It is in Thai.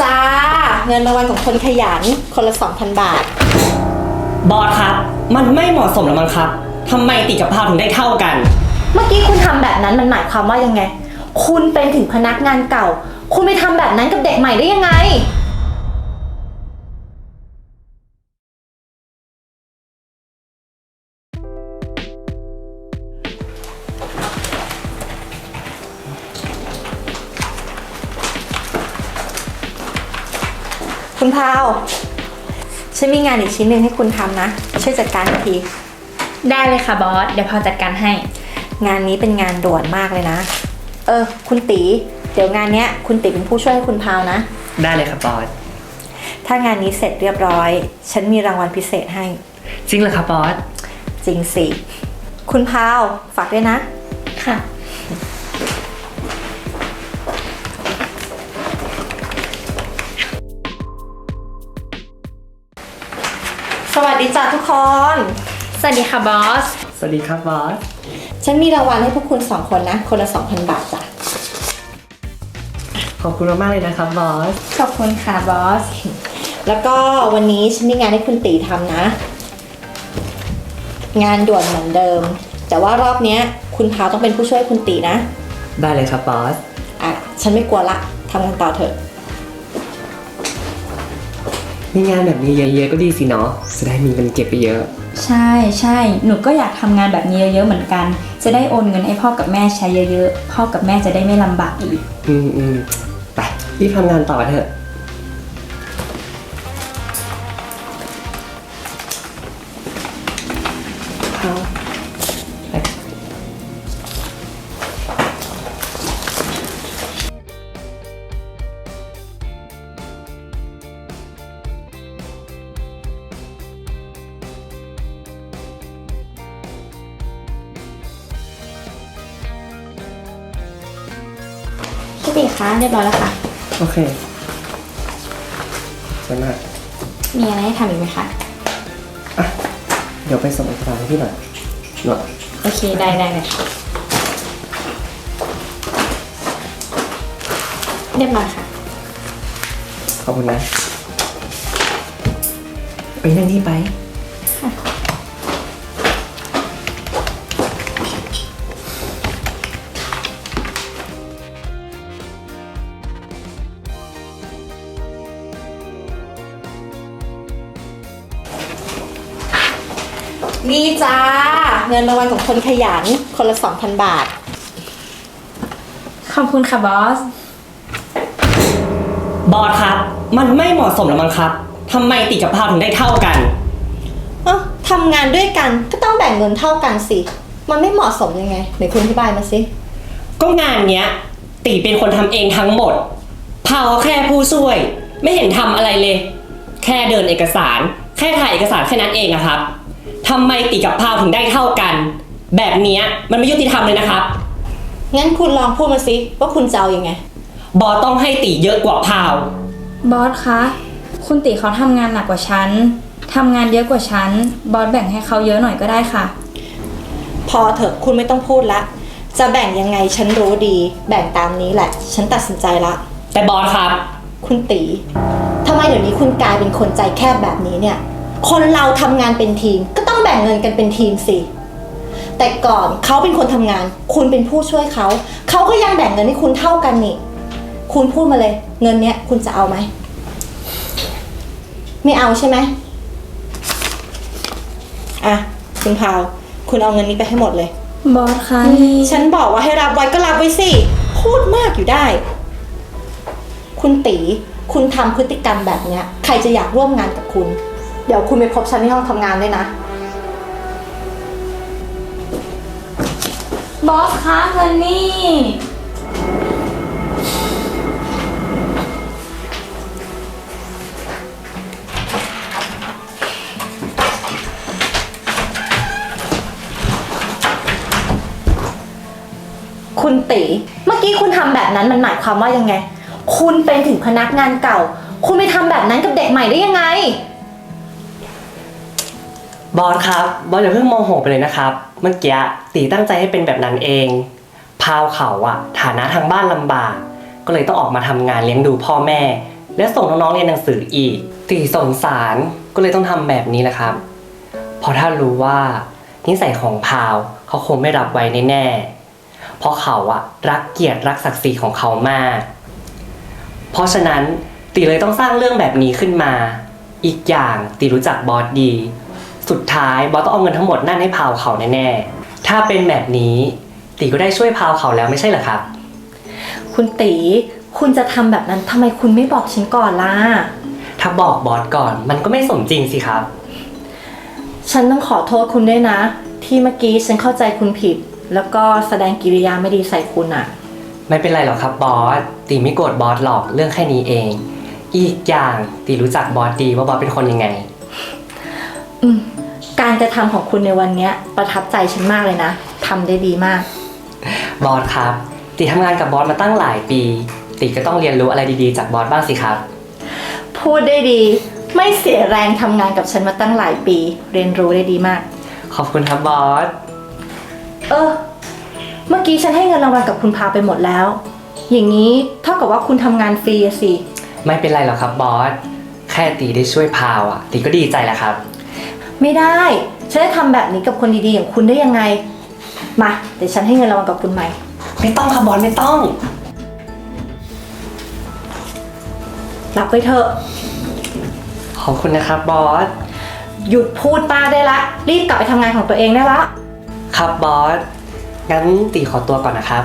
จ้า เงินรางวัลของคนขยัน คนละ 2,000 บาท บอสครับ มันไม่เหมาะสมแล้วมั้งครับทำไมติกับพาวถึงได้เท่ากัน เมื่อกี้คุณทำแบบนั้นมันหมายความว่ายังไง คุณเป็นถึงพนักงานเก่า คุณไปทำแบบนั้นกับเด็กใหม่ได้ยังไง คุณพาวฉันมีงานอีกชิ้นหนึ่งให้คุณทำนะ ช่วยจัดการที ได้เลยค่ะบอส เดี๋ยวพอจัดการให้ งานนี้เป็นงานด่วนมากเลยนะ เออ คุณตี เดี๋ยวงานเนี้ย คุณตีเป็นผู้ช่วยให้คุณพาวนะ ได้เลยครับบอส ถ้างานนี้เสร็จเรียบร้อย ฉันมีรางวัลพิเศษให้ จริงเหรอครับบอส จริงสิ คุณพาว ฝากด้วยนะ ค่ะ สวัสดีจ้าทุกคน สวัสดีค่ะบอส สวัสดีครับบอส ฉันมีรางวัลให้พวกคุณสองคนนะ คนละ 2,000 บาทจ้ะ ขอบคุณมากๆเลยนะครับบอส ขอบคุณค่ะบอส แล้วก็วันนี้ฉันมีงานให้คุณตีทำนะ งานด่วนเหมือนเดิม แต่ว่ารอบเนี้ย คุณพาวต้องเป็นผู้ช่วยคุณตีนะ ได้เลยครับบอส อะ ฉันไม่กลัวละทำงานต่อเถอะ มีงานแบบนี้เยอะๆก็ดีสิเนาะจะได้มีเงินเก็บไปเยอะ ใช่ใช่หนูก็อยากทำงานแบบนี้เยอะๆเหมือนกัน จะได้โอนเงินให้พ่อกับแม่ใช้เยอะๆ พ่อกับแม่จะได้ไม่ลำบากอีก อืมอืมไปรีบทำงานต่อเถอะเอา พี่ติคะเรียบร้อยแล้วค่ะ โอเคขอบใจมากมีอะไรให้ทำอีกไหมคะ อะ เดี๋ยวไปส่งเอกสารให้พี่หน่อยหน่อยโอเค ได้ได้เลยค่ะเรียบร้อยค่ะ ขอบคุณนะ ไปนั่งที่ไป นี่จ้า เงินรางวัลของคนขยัน คนละ 2,000 บาท ขอบคุณค่ะบอส บอสครับ มันไม่เหมาะสมแล้วมั้งครับทำไมติกับพาวถึงได้เท่ากัน เอ้าทำงานด้วยกันก็ต้องแบ่งเงินเท่ากันสิ มันไม่เหมาะสมยังไงไหนคุณอธิบายมาสิ ก็งานเนี้ยตีเป็นคนทำเองทั้งหมด พาวแค่ผู้ช่วย ไม่เห็นทำอะไรเลย แค่เดินเอกสาร แค่ถ่ายเอกสารแค่นั้นเองอะครับ ทำไมตีกับพาวถึงได้เท่ากัน แบบเนี้ยมันไม่ยุติธรรมเลยนะครับ งั้นคุณลองพูดมาสิว่าคุณจะเอายังไง บอสต้องให้ตีเยอะกว่าพาว บอสคะ คุณติเขาทำงานหนักกว่าฉันทำงานเยอะกว่าฉัน บอสแบ่งให้เขาเยอะหน่อยก็ได้ค่ะ พอเถอะคุณไม่ต้องพูดละ จะแบ่งยังไงฉันรู้ดี แบ่งตามนี้แหละ ฉันตัดสินใจละ แต่บอสครับ คุณตีทำไมเดี๋ยวนี้คุณกลายเป็นคนใจแคบแบบนี้เนี่ย คนเราทำงานเป็นทีมก็ต้องแบ่งเงินกันเป็นทีมสิ แต่ก่อนเขาเป็นคนทำงาน คุณเป็นผู้ช่วยเขา เขาก็ยังแบ่งเงินให้คุณเท่ากันนี่ คุณพูดมาเลย เงินเนี้ยคุณจะเอาไหม ไม่เอาใช่ไหมอะคุณพาว คุณเอาเงินนี้ไปให้หมดเลย บอสคะนี่ฉันบอกว่าให้รับไว้ก็รับไว้สิ พูดมากอยู่ได้ คุณตี คุณทำพฤติกรรมแบบเนี้ย ใครจะอยากร่วมงานกับคุณ เดี๋ยวคุณไปพบฉันที่ห้องทำงานด้วยนะ บอสคะเงินนี่ คุณตีเมื่อกี้คุณทำแบบนั้นมันหมายความว่ายังไง คุณเป็นถึงพนักงานเก่า คุณไปทำแบบนั้นกับเด็กใหม่ได้ยังไง บอสครับ บอสอย่าเพิ่งโมโหไปเลยนะครับ เมื่อกี้ตีตั้งใจให้เป็นแบบนั้นเอง พาวเขาอะฐานะทางบ้านลำบาก ก็เลยต้องออกมาทำงานเลี้ยงดูพ่อแม่ และส่งน้องๆเรียนหนังสืออีก ตีสงสารก็เลยต้องทำแบบนี้แหละครับ เพราะถ้ารู้ว่านิสัยของพาวเขาคงไม่รับไว้แน่ๆเพราะเขาอะรักเกียรติรักศักดิ์ศรีของเขามาก เพราะฉะนั้นตีเลยต้องสร้างเรื่องแบบนี้ขึ้นมา อีกอย่างตีรู้จักบอสดี สุดท้ายบอสต้องเอาเงินทั้งหมดนั่นให้พาวเขาแน่ๆ ถ้าเป็นแบบนี้ตีก็ได้ช่วยพาวเขาแล้วไม่ใช่เหรอครับ คุณตี คุณจะทำแบบนั้นทำไมคุณไม่บอกฉันก่อนล่ะ ถ้าบอกบอสก่อนมันก็ไม่สมจริงสิครับ ฉันต้องขอโทษคุณด้วยนะ ที่เมื่อกี้ฉันเข้าใจคุณผิด แล้วก็แสดงกิริยาไม่ดีใส่คุณอะไม่เป็นไรหรอกครับบอสตีไม่โกรธบอสหรอกเรื่องแค่นี้เอง อีกอย่างตีรู้จักบอสดีว่าบอสเป็นคนยังไง อืมการกระทำของคุณในวันเนี้ย ประทับใจฉันมากเลยนะทำได้ดีมาก บอสครับ ตีทำงานกับบอสมาตั้งหลายปี ตีก็ต้องเรียนรู้อะไรดีๆ จากบอสบ้างสิครับ พูดได้ดี ไม่เสียแรงทำงานกับฉันมาตั้งหลายปี เรียนรู้ได้ดีมาก ขอบคุณครับบอส เออ เมื่อกี้ฉันให้เงินรางวัลกับคุณพาไปหมดแล้ว อย่างนี้เท่ากับว่าคุณทำงานฟรีอะสิ ไม่เป็นไรหรอกครับบอส แค่ตีได้ช่วยพาวอะตีก็ดีใจแล้วครับ ไม่ได้ ฉันจะทำแบบนี้กับคนดีๆ อย่างคุณได้ยังไง มา เดี๋ยวฉันให้เงินรางวัลกับคุณใหม่ ไม่ต้องครับบอสไม่ต้อง รับไปเถอะ ขอบคุณนะครับบอส หยุดพูดมากได้ละ รีบกลับไปทำงานของตัวเองได้ละ ครับบอส งั้นตีขอตัวก่อนนะครับ